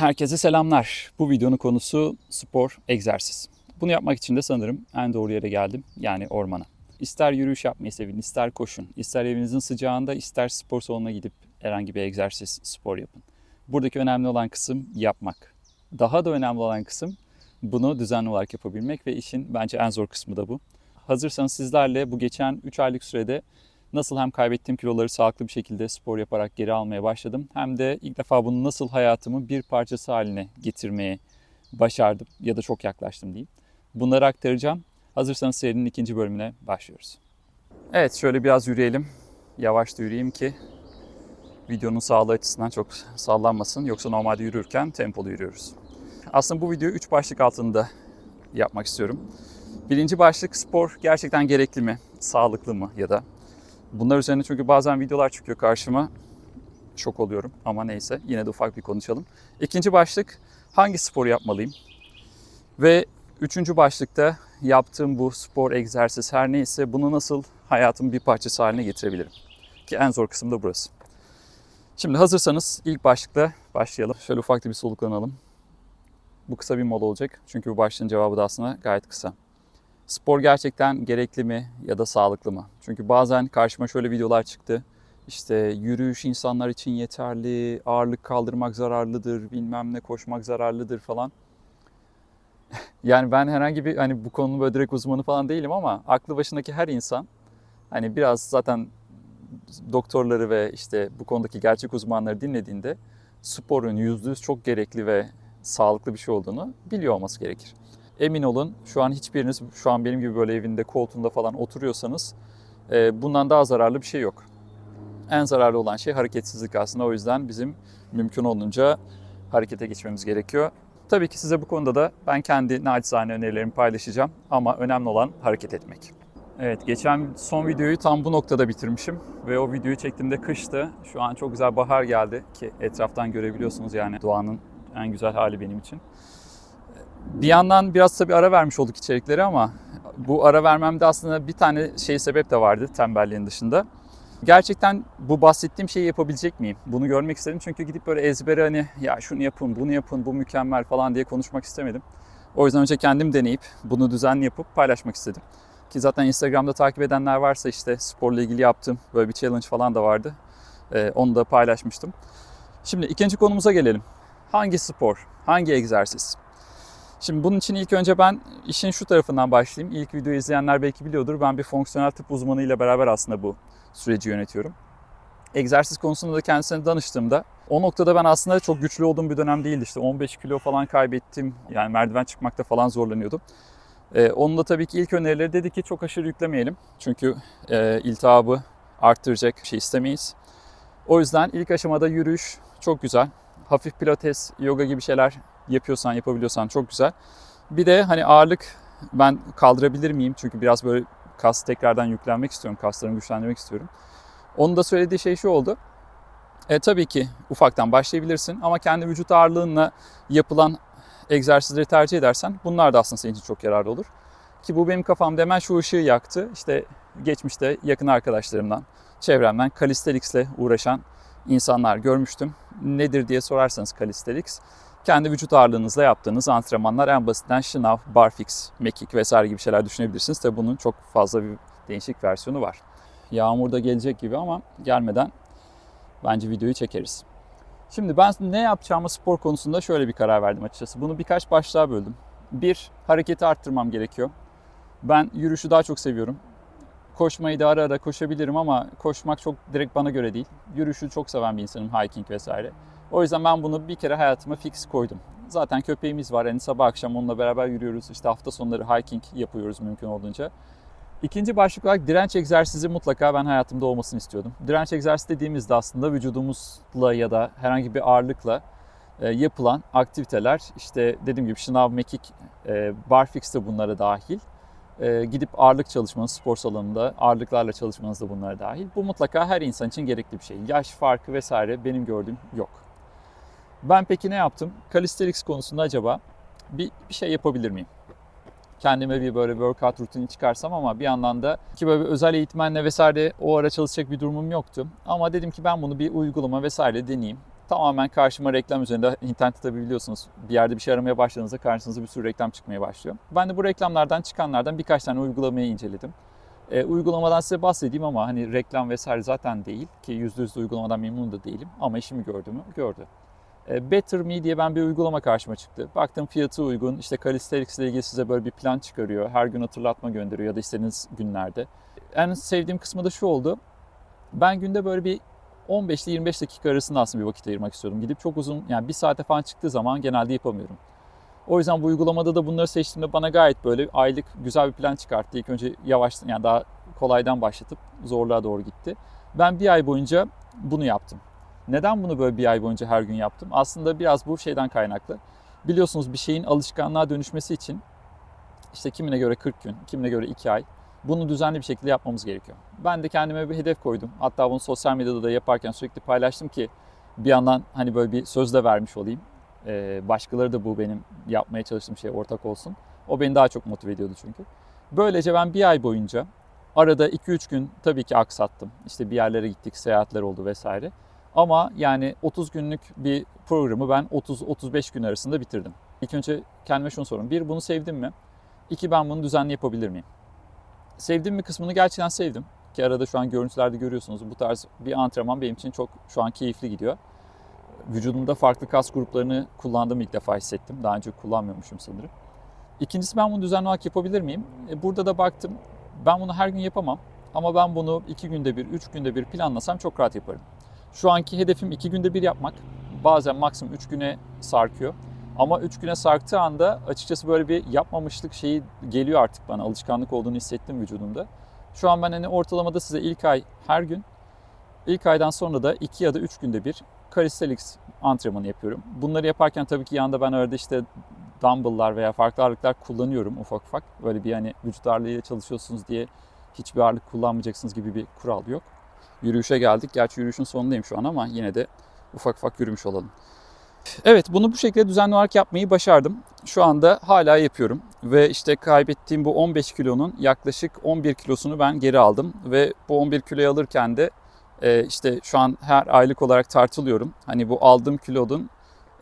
Herkese selamlar. Bu videonun konusu spor, egzersiz. Bunu yapmak için de sanırım en doğru yere geldim. Yani ormana. İster yürüyüş yapmayı sevin, ister koşun, ister evinizin sıcağında, ister spor salonuna gidip herhangi bir egzersiz, spor yapın. Buradaki önemli olan kısım yapmak. Daha da önemli olan kısım bunu düzenli olarak yapabilmek ve işin bence en zor kısmı da bu. Hazırsanız sizlerle bu geçen 3 aylık sürede nasıl hem kaybettiğim kiloları sağlıklı bir şekilde spor yaparak geri almaya başladım hem de ilk defa bunu nasıl hayatımın bir parçası haline getirmeye başardım ya da çok yaklaştım diyeyim. Bunları aktaracağım. Hazırsanız serinin ikinci bölümüne başlıyoruz. Evet şöyle biraz yürüyelim. Yavaş da yürüyeyim ki videonun sağlığı açısından çok sallanmasın. Yoksa normalde yürürken tempolu yürüyoruz. Aslında bu videoyu 3 başlık altında yapmak istiyorum. Birinci başlık spor gerçekten gerekli mi? Sağlıklı mı ya da? Bunlar üzerine çünkü bazen videolar çıkıyor karşıma. Şok oluyorum ama neyse yine de ufak bir konuşalım. İkinci başlık hangi spor yapmalıyım? Ve üçüncü başlıkta yaptığım bu spor, egzersiz her neyse bunu nasıl hayatımın bir parçası haline getirebilirim? Ki en zor kısım da burası. Şimdi hazırsanız ilk başlıkla başlayalım. Şöyle ufak bir soluklanalım. Bu kısa bir mola olacak. Çünkü bu başlığın cevabı da aslında gayet kısa. Spor gerçekten gerekli mi ya da sağlıklı mı? Çünkü bazen karşıma şöyle videolar çıktı. İşte yürüyüş insanlar için yeterli, ağırlık kaldırmak zararlıdır, bilmem ne koşmak zararlıdır falan. yani ben herhangi bir hani bu konunun böyle direkt uzmanı falan değilim ama aklı başındaki her insan hani biraz zaten doktorları ve işte bu konudaki gerçek uzmanları dinlediğinde sporun yüzde yüz çok gerekli ve sağlıklı bir şey olduğunu biliyor olması gerekir. Emin olun şu an hiçbiriniz şu an benim gibi böyle evinde koltuğunda falan oturuyorsanız e, bundan daha zararlı bir şey yok. En zararlı olan şey hareketsizlik aslında. O yüzden bizim mümkün olunca harekete geçmemiz gerekiyor. Tabii ki size bu konuda da ben kendi naçizane önerilerimi paylaşacağım ama önemli olan hareket etmek. Evet geçen son videoyu tam bu noktada bitirmişim ve o videoyu çektiğimde kıştı. Şu an çok güzel bahar geldi ki etraftan görebiliyorsunuz yani doğanın en güzel hali benim için. Bir yandan biraz tabii ara vermiş olduk içerikleri ama bu ara vermemde aslında bir tane şey sebep de vardı tembelliğin dışında. Gerçekten bu bahsettiğim şeyi yapabilecek miyim? Bunu görmek istedim çünkü gidip böyle ezbere hani ya şunu yapın, bunu yapın, bu mükemmel falan diye konuşmak istemedim. O yüzden önce kendim deneyip bunu düzenli yapıp paylaşmak istedim. Ki zaten Instagram'da takip edenler varsa işte sporla ilgili yaptığım böyle bir challenge falan da vardı. Ee, onu da paylaşmıştım. Şimdi ikinci konumuza gelelim. Hangi spor, hangi egzersiz? Şimdi bunun için ilk önce ben işin şu tarafından başlayayım. İlk videoyu izleyenler belki biliyordur. Ben bir fonksiyonel tıp uzmanıyla beraber aslında bu süreci yönetiyorum. Egzersiz konusunda da kendisine danıştığımda o noktada ben aslında çok güçlü olduğum bir dönem değildi. İşte 15 kilo falan kaybettim. Yani merdiven çıkmakta falan zorlanıyordum. Ee, onun da tabii ki ilk önerileri dedi ki çok aşırı yüklemeyelim. Çünkü e, iltihabı arttıracak bir şey istemeyiz. O yüzden ilk aşamada yürüyüş çok güzel. Hafif pilates, yoga gibi şeyler yapıyorsan, yapabiliyorsan çok güzel. Bir de hani ağırlık ben kaldırabilir miyim? Çünkü biraz böyle kas tekrardan yüklenmek istiyorum. Kaslarımı güçlendirmek istiyorum. Onun da söylediği şey şu oldu. E, tabii ki ufaktan başlayabilirsin ama kendi vücut ağırlığınla yapılan egzersizleri tercih edersen bunlar da aslında senin için çok yararlı olur. Ki bu benim kafamda hemen şu ışığı yaktı. İşte geçmişte yakın arkadaşlarımdan, çevremden calisthenics'le uğraşan insanlar görmüştüm. Nedir diye sorarsanız calisthenics, kendi vücut ağırlığınızla yaptığınız antrenmanlar en basitinden şınav, barfix, mekik vesaire gibi şeyler düşünebilirsiniz. Tabi bunun çok fazla bir değişik versiyonu var. Yağmur da gelecek gibi ama gelmeden bence videoyu çekeriz. Şimdi ben ne yapacağımı spor konusunda şöyle bir karar verdim açıkçası. Bunu birkaç başlığa böldüm. Bir, hareketi arttırmam gerekiyor. Ben yürüyüşü daha çok seviyorum. Koşmayı da ara ara koşabilirim ama koşmak çok direkt bana göre değil. Yürüyüşü çok seven bir insanım, hiking vesaire. O yüzden ben bunu bir kere hayatıma fix koydum. Zaten köpeğimiz var. Yani sabah akşam onunla beraber yürüyoruz. İşte hafta sonları hiking yapıyoruz mümkün olduğunca. İkinci başlık olarak direnç egzersizi mutlaka ben hayatımda olmasını istiyordum. Direnç egzersizi dediğimizde aslında vücudumuzla ya da herhangi bir ağırlıkla e, yapılan aktiviteler. İşte dediğim gibi şınav, mekik, e, barfix de bunlara dahil. E, gidip ağırlık çalışmanız spor salonunda, ağırlıklarla çalışmanız da bunlara dahil. Bu mutlaka her insan için gerekli bir şey. Yaş farkı vesaire benim gördüğüm yok. Ben peki ne yaptım? Calisthenics konusunda acaba bir, bir şey yapabilir miyim? Kendime bir böyle workout rutini çıkarsam ama bir yandan da ki böyle bir özel eğitmenle vesaire o ara çalışacak bir durumum yoktu. Ama dedim ki ben bunu bir uygulama vesaire deneyeyim. tamamen karşıma reklam üzerinde internette tabii biliyorsunuz bir yerde bir şey aramaya başladığınızda karşınıza bir sürü reklam çıkmaya başlıyor. Ben de bu reklamlardan çıkanlardan birkaç tane uygulamayı inceledim. E, uygulamadan size bahsedeyim ama hani reklam vesaire zaten değil ki %100 de uygulamadan memnun da değilim ama işimi gördü mü? Gördü. E, Better Me diye ben bir uygulama karşıma çıktı. Baktım fiyatı uygun. İşte Calisthenics ile ilgili size böyle bir plan çıkarıyor. Her gün hatırlatma gönderiyor ya da istediğiniz günlerde. En sevdiğim kısmı da şu oldu. Ben günde böyle bir 15 ile 25 dakika arasında aslında bir vakit ayırmak istiyordum. Gidip çok uzun yani bir saate falan çıktığı zaman genelde yapamıyorum. O yüzden bu uygulamada da bunları seçtiğimde bana gayet böyle aylık güzel bir plan çıkarttı. İlk önce yavaş yani daha kolaydan başlatıp zorluğa doğru gitti. Ben bir ay boyunca bunu yaptım. Neden bunu böyle bir ay boyunca her gün yaptım? Aslında biraz bu şeyden kaynaklı. Biliyorsunuz bir şeyin alışkanlığa dönüşmesi için işte kimine göre 40 gün, kimine göre 2 ay bunu düzenli bir şekilde yapmamız gerekiyor. Ben de kendime bir hedef koydum. Hatta bunu sosyal medyada da yaparken sürekli paylaştım ki bir yandan hani böyle bir söz de vermiş olayım. Ee, başkaları da bu benim yapmaya çalıştığım şeye ortak olsun. O beni daha çok motive ediyordu çünkü. Böylece ben bir ay boyunca arada 2-3 gün tabii ki aksattım. İşte bir yerlere gittik, seyahatler oldu vesaire. Ama yani 30 günlük bir programı ben 30-35 gün arasında bitirdim. İlk önce kendime şunu sorun. Bir, bunu sevdim mi? İki, ben bunu düzenli yapabilir miyim? Sevdiğim bir kısmını gerçekten sevdim. Ki arada şu an görüntülerde görüyorsunuz. Bu tarz bir antrenman benim için çok şu an keyifli gidiyor. Vücudumda farklı kas gruplarını kullandığımı ilk defa hissettim. Daha önce kullanmıyormuşum sanırım. İkincisi ben bunu düzenli olarak yapabilir miyim? E, burada da baktım ben bunu her gün yapamam. Ama ben bunu iki günde bir, üç günde bir planlasam çok rahat yaparım. Şu anki hedefim iki günde bir yapmak. Bazen maksimum üç güne sarkıyor. Ama üç güne sarktığı anda açıkçası böyle bir yapmamışlık şeyi geliyor artık bana. Alışkanlık olduğunu hissettim vücudumda. Şu an ben hani ortalamada size ilk ay her gün, ilk aydan sonra da iki ya da üç günde bir calisthenics antrenmanı yapıyorum. Bunları yaparken tabii ki yanında ben arada işte dumbbell'lar veya farklı ağırlıklar kullanıyorum ufak ufak. Böyle bir hani vücut ağırlığıyla çalışıyorsunuz diye hiçbir ağırlık kullanmayacaksınız gibi bir kural yok. Yürüyüşe geldik. Gerçi yürüyüşün sonundayım şu an ama yine de ufak ufak yürümüş olalım. Evet bunu bu şekilde düzenli olarak yapmayı başardım. Şu anda hala yapıyorum. Ve işte kaybettiğim bu 15 kilonun yaklaşık 11 kilosunu ben geri aldım. Ve bu 11 kiloyu alırken de e, işte şu an her aylık olarak tartılıyorum. Hani bu aldığım kilonun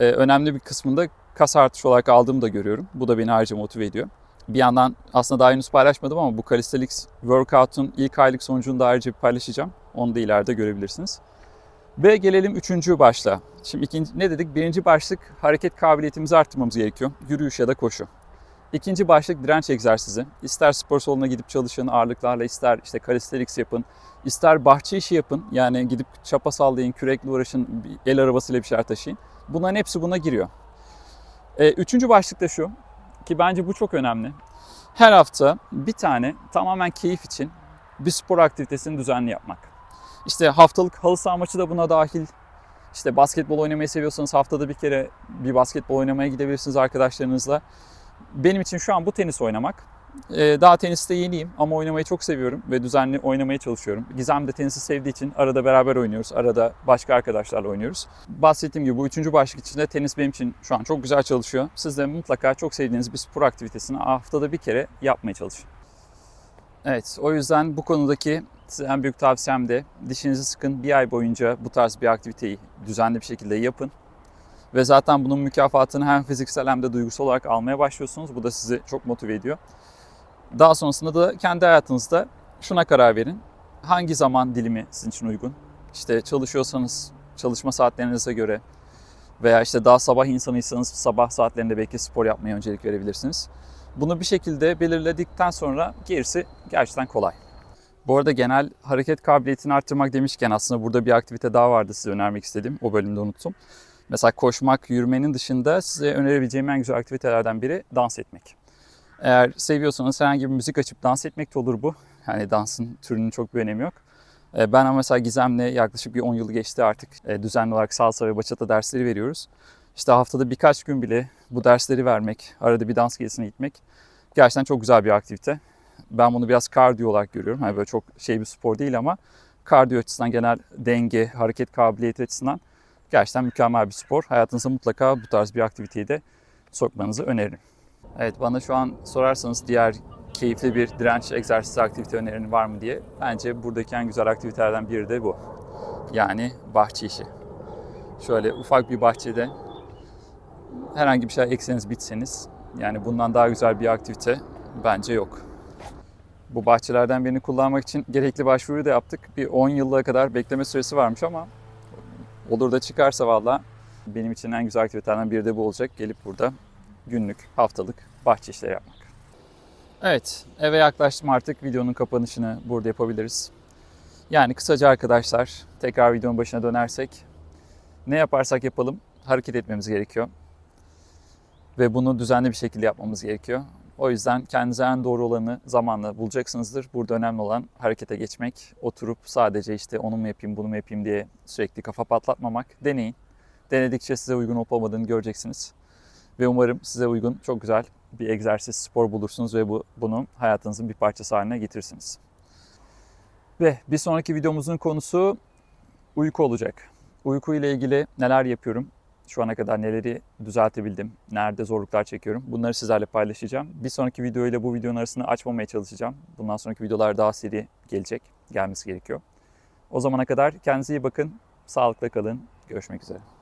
e, önemli bir kısmında kas artışı olarak aldığımı da görüyorum. Bu da beni ayrıca motive ediyor. Bir yandan aslında daha henüz paylaşmadım ama bu Calisthenics Workout'un ilk aylık sonucunu da ayrıca bir paylaşacağım. Onu da ileride görebilirsiniz. Ve gelelim üçüncü başlığa. Şimdi ikinci, ne dedik? Birinci başlık hareket kabiliyetimizi arttırmamız gerekiyor. Yürüyüş ya da koşu. İkinci başlık direnç egzersizi. İster spor salonuna gidip çalışın ağırlıklarla, ister işte calisthenics yapın, ister bahçe işi yapın. Yani gidip çapa sallayın, kürekle uğraşın, el arabasıyla bir şeyler taşıyın. Bunların hepsi buna giriyor. Ee, üçüncü başlık da şu ki bence bu çok önemli. Her hafta bir tane tamamen keyif için bir spor aktivitesini düzenli yapmak. İşte haftalık halı saha maçı da buna dahil. İşte basketbol oynamayı seviyorsanız haftada bir kere bir basketbol oynamaya gidebilirsiniz arkadaşlarınızla. Benim için şu an bu tenis oynamak. Ee, daha teniste yeniyim ama oynamayı çok seviyorum ve düzenli oynamaya çalışıyorum. Gizem de tenisi sevdiği için arada beraber oynuyoruz. Arada başka arkadaşlarla oynuyoruz. Bahsettiğim gibi bu üçüncü başlık içinde tenis benim için şu an çok güzel çalışıyor. Siz de mutlaka çok sevdiğiniz bir spor aktivitesini haftada bir kere yapmaya çalışın. Evet, o yüzden bu konudaki size en büyük tavsiyem de dişinizi sıkın. Bir ay boyunca bu tarz bir aktiviteyi düzenli bir şekilde yapın. Ve zaten bunun mükafatını hem fiziksel hem de duygusal olarak almaya başlıyorsunuz. Bu da sizi çok motive ediyor. Daha sonrasında da kendi hayatınızda şuna karar verin. Hangi zaman dilimi sizin için uygun? İşte çalışıyorsanız çalışma saatlerinize göre veya işte daha sabah insanıysanız sabah saatlerinde belki spor yapmaya öncelik verebilirsiniz. Bunu bir şekilde belirledikten sonra gerisi gerçekten kolay. Bu arada genel hareket kabiliyetini arttırmak demişken aslında burada bir aktivite daha vardı size önermek istediğim. O bölümde unuttum. Mesela koşmak, yürümenin dışında size önerebileceğim en güzel aktivitelerden biri dans etmek. Eğer seviyorsanız herhangi bir müzik açıp dans etmek de olur bu. Yani dansın türünün çok bir önemi yok. E, Ben ama mesela Gizem'le yaklaşık bir 10 yıl geçti artık. E, Düzenli olarak salsa ve bachata dersleri veriyoruz. İşte haftada birkaç gün bile bu dersleri vermek, arada bir dans gezisine gitmek gerçekten çok güzel bir aktivite. Ben bunu biraz kardiyo olarak görüyorum. Hani böyle çok şey bir spor değil ama kardiyo açısından genel denge, hareket kabiliyeti açısından gerçekten mükemmel bir spor. Hayatınıza mutlaka bu tarz bir aktiviteyi de sokmanızı öneririm. Evet bana şu an sorarsanız diğer keyifli bir direnç egzersizi aktivite önerin var mı diye. Bence buradaki en güzel aktivitelerden biri de bu. Yani bahçe işi. Şöyle ufak bir bahçede herhangi bir şey ekseniz bitseniz yani bundan daha güzel bir aktivite bence yok. Bu bahçelerden birini kullanmak için gerekli başvuruyu da yaptık. Bir 10 yıla kadar bekleme süresi varmış ama olur da çıkarsa valla benim için en güzel aktivitelerden biri de bu olacak. Gelip burada günlük, haftalık bahçe işleri yapmak. Evet, eve yaklaştım artık. Videonun kapanışını burada yapabiliriz. Yani kısaca arkadaşlar, tekrar videonun başına dönersek ne yaparsak yapalım hareket etmemiz gerekiyor. Ve bunu düzenli bir şekilde yapmamız gerekiyor. O yüzden kendinize en doğru olanı zamanla bulacaksınızdır. Burada önemli olan harekete geçmek. Oturup sadece işte onu mu yapayım, bunu mu yapayım diye sürekli kafa patlatmamak. Deneyin. Denedikçe size uygun olup olmadığını göreceksiniz. Ve umarım size uygun çok güzel bir egzersiz, spor bulursunuz ve bu, bunu hayatınızın bir parçası haline getirirsiniz. Ve bir sonraki videomuzun konusu uyku olacak. Uyku ile ilgili neler yapıyorum, şu ana kadar neleri düzeltebildim, nerede zorluklar çekiyorum bunları sizlerle paylaşacağım. Bir sonraki video ile bu videonun arasını açmamaya çalışacağım. Bundan sonraki videolar daha seri gelecek, gelmesi gerekiyor. O zamana kadar kendinize iyi bakın, sağlıkla kalın, görüşmek üzere.